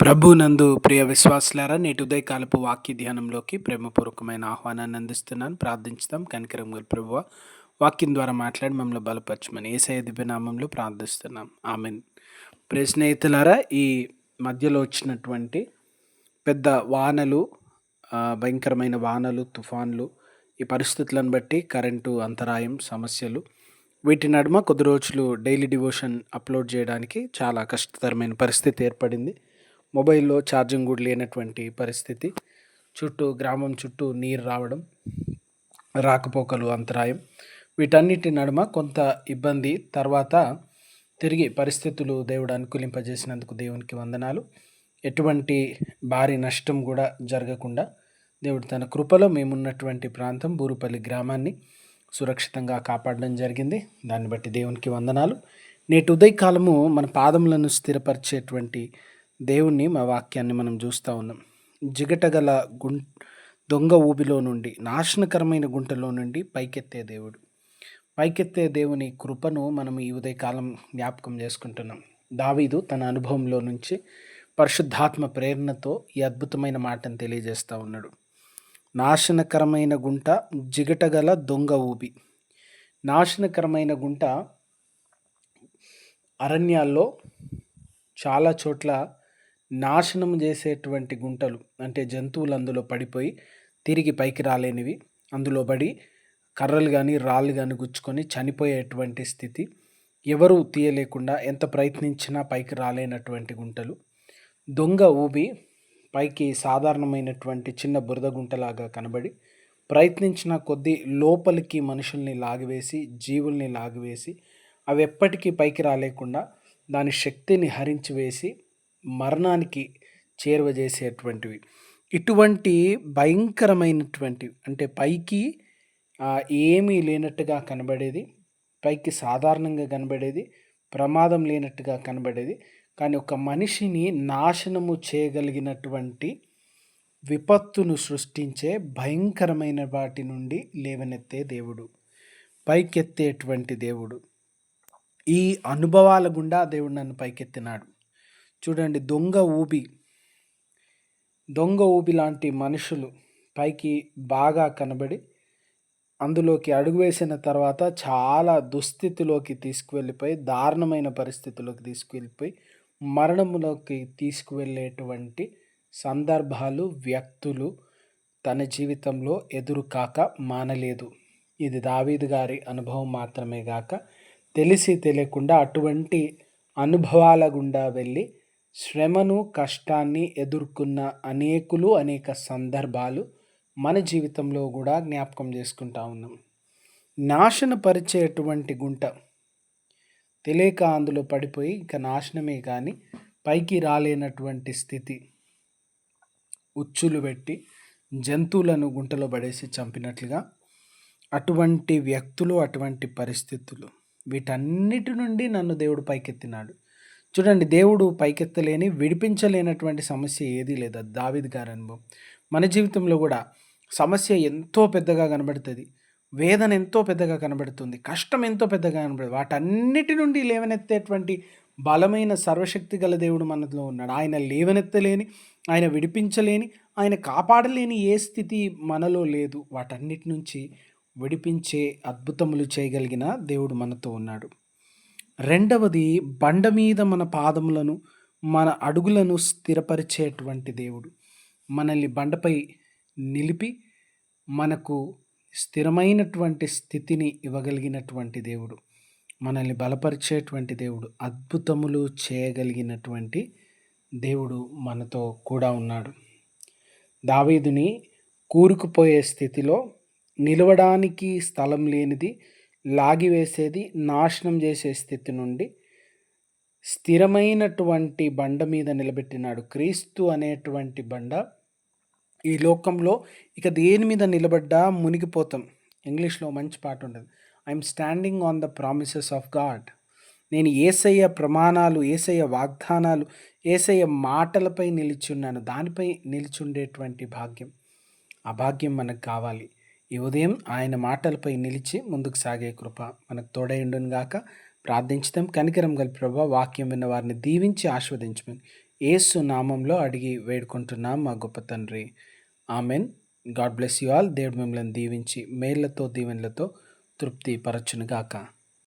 ప్రభు నందు ప్రియ విశ్వాసులారా నేటి ఉదయకాలపు వాక్య ధ్యానంలోకి ప్రేమపూర్వకమైన ఆహ్వానాన్ని అందిస్తున్నాను. ప్రార్థించుదాం. కనికరం గల ప్రభు వాక్యం ద్వారా మాట్లాడి మమ్మల్ని బలపరచమని ఏసఐ దివ్యనామంలో ప్రార్థిస్తున్నాం. ఆమెన్. ప్రియ స్నేహితులారా ఈ మధ్యలో వచ్చినటువంటి పెద్ద వానలు భయంకరమైన వానలు తుఫాన్లు ఈ పరిస్థితులను బట్టి కరెంటు అంతరాయం సమస్యలు వీటి నడుమ కొద్ది రోజులు డైలీ డివోషన్ అప్లోడ్ చేయడానికి చాలా కష్టతరమైన పరిస్థితి ఏర్పడింది. మొబైల్లో ఛార్జింగ్ కూడా లేనటువంటి పరిస్థితి. చుట్టూ గ్రామం చుట్టూ నీరు రావడం రాకపోకలు అంతరాయం. వీటన్నిటి నడుమ కొంత ఇబ్బంది తర్వాత తిరిగి పరిస్థితులు దేవుడు అనుకూలింపజేసినందుకు దేవునికి వందనాలు. ఎటువంటి భారీ నష్టం కూడా జరగకుండా దేవుడు తన కృపలో మేమున్నటువంటి ప్రాంతం బూరుపల్లి గ్రామాన్ని సురక్షితంగా కాపాడడం జరిగింది. దాన్ని బట్టి దేవునికి వందనాలు. నేటి ఉదయకాలము మన పాదములను స్థిరపరిచేటువంటి దేవుణ్ణి మా వాక్యాన్ని మనం చూస్తూ ఉన్నాం. జిగటగల గుం దొంగ ఊబిలో నుండి నాశనకరమైన గుంటలో నుండి పైకెత్తే దేవుడు. పైకెత్తే దేవుని కృపను మనం ఈ ఉదయకాలం జ్ఞాపకం చేసుకుంటున్నాం. దావీదు తన అనుభవంలో నుంచి పరిశుద్ధాత్మ ప్రేరణతో ఈ అద్భుతమైన మాటను తెలియజేస్తూ ఉన్నాడు. నాశనకరమైన గుంట జిగటగల దొంగ ఊబి. నాశనకరమైన గుంట అరణ్యాల్లో చాలా చోట్ల నాశనం చేసేటువంటి గుంటలు అంటే జంతువులు అందులో పడిపోయి తిరిగి పైకి రాలేనివి. అందులో పడి కర్రలు కానీ రాళ్ళు కానీ గుచ్చుకొని చనిపోయేటువంటి స్థితి. ఎవరు తీయలేకుండా ఎంత ప్రయత్నించినా పైకి రాలేనటువంటి గుంటలు. దొంగ ఊబి పైకి సాధారణమైనటువంటి చిన్న బురద గుంటలాగా కనబడి ప్రయత్నించిన కొద్దీ లోపలికి మనుషుల్ని లాగివేసి జీవుల్ని లాగివేసి అవి ఎప్పటికీ పైకి రాలేకుండా దాని శక్తిని హరించి వేసి మరణానికి చేరువ చేసేటువంటివి ఇటువంటి భయంకరమైనటువంటి అంటే పైకి ఏమీ లేనట్టుగా కనబడేది పైకి సాధారణంగా కనబడేది ప్రమాదం లేనట్టుగా కనబడేది కానీ ఒక మనిషిని నాశనము చేయగలిగినటువంటి విపత్తును సృష్టించే భయంకరమైన వాటి నుండి లేవనెత్తే దేవుడు పైకెత్తేటువంటి దేవుడు. ఈ అనుభవాల గుండా దేవుడు నన్ను పైకెత్తినాడు. చూడండి దొంగ ఊబి. దొంగ ఊబి లాంటి మనుషులు పైకి బాగా కనబడి అందులోకి అడుగు వేసిన తర్వాత చాలా దుస్థితిలోకి తీసుకువెళ్ళిపోయి దారుణమైన పరిస్థితిలోకి తీసుకువెళ్ళిపోయి మరణములోకి తీసుకువెళ్ళేటువంటి సందర్భాలు వ్యక్తులు తన జీవితంలో ఎదురు కాక మానలేదు. ఇది దావీదు గారి అనుభవం మాత్రమే గాక తెలిసి తెలియకుండా అటువంటి అనుభవాల గుండా వెళ్ళి శ్రమను కష్టాన్ని ఎదుర్కొన్న అనేకులు అనేక సందర్భాలు మన జీవితంలో కూడా జ్ఞాపకం చేసుకుంటా ఉన్నాం. నాశనపరిచేటువంటి గుంట తెలియక అందులో పడిపోయి ఇక నాశనమే కానీ పైకి రాలేనటువంటి స్థితి ఉచ్చులు పెట్టి జంతువులను గుంటలో పడేసి చంపినట్లుగా అటువంటి వ్యక్తులు అటువంటి పరిస్థితులు వీటన్నిటి నుండి నన్ను దేవుడు పైకెత్తినాడు. చూడండి దేవుడు పైకెత్తలేని విడిపించలేనటువంటి సమస్య ఏదీ లేదు? అది దావిద్ గారి అనుభవం. మన జీవితంలో కూడా సమస్య ఎంతో పెద్దగా కనబడుతుంది. వేదన ఎంతో పెద్దగా కనబడుతుంది. కష్టం ఎంతో పెద్దగా కనబడుతుంది. వాటన్నిటి నుండి లేవనెత్తేటువంటి బలమైన సర్వశక్తి గల దేవుడు మనలో ఉన్నాడు. ఆయన లేవనెత్తలేని ఆయన విడిపించలేని ఆయన కాపాడలేని ఏ స్థితి మనలో లేదు. వాటన్నిటి నుంచి విడిపించే అద్భుతములు చేయగలిగిన దేవుడు మనతో ఉన్నాడు. రెండవది బండ మీద మన పాదములను మన అడుగులను స్థిరపరిచేటువంటి దేవుడు. మనల్ని బండపై నిలిపి మనకు స్థిరమైనటువంటి స్థితిని ఇవ్వగలిగినటువంటి దేవుడు. మనల్ని బలపరిచేటువంటి దేవుడు అద్భుతములు చేయగలిగినటువంటి దేవుడు మనతో కూడా ఉన్నాడు. దావీదుని కూరుకుపోయే స్థితిలో నిలవడానికి స్థలం లేనిది లాగివేసేది నాశనం చేసే స్థితి నుండి స్థిరమైనటువంటి బండ మీద నిలబెట్టినాడు క్రీస్తు అనేటువంటి బండ. ఈ లోకంలో ఇక దేని మీద నిలబడ్డా మునిగిపోతాం. ఇంగ్లీష్లో మంచి పాట ఉంటుంది I'm standing on the promises of God నేను ఏసయ్య ప్రమాణాలు ఏసయ్య వాగ్దానాలు ఏసయ్య మాటలపై నిలిచున్నాను దానిపై నిలిచుండేటువంటి భాగ్యం. ఆ భాగ్యం మనకు కావాలి. ఈ ఉదయం ఆయన మాటలపై నిలిచి ముందుకు సాగే కృప మనకు తోడైండును గాక. ప్రార్థించడం కనికరం గల ప్రభా వాక్యం విన్న వారిని దీవించి ఆస్వాదించమని ఏసు నామంలో అడిగి వేడుకుంటున్నాం మా గొప్ప తండ్రి. Amen. God bless you all. దేవుడు మిమ్మల్ని దీవించి మేళ్ళతో దీవెనలతో తృప్తి పరచునుగాక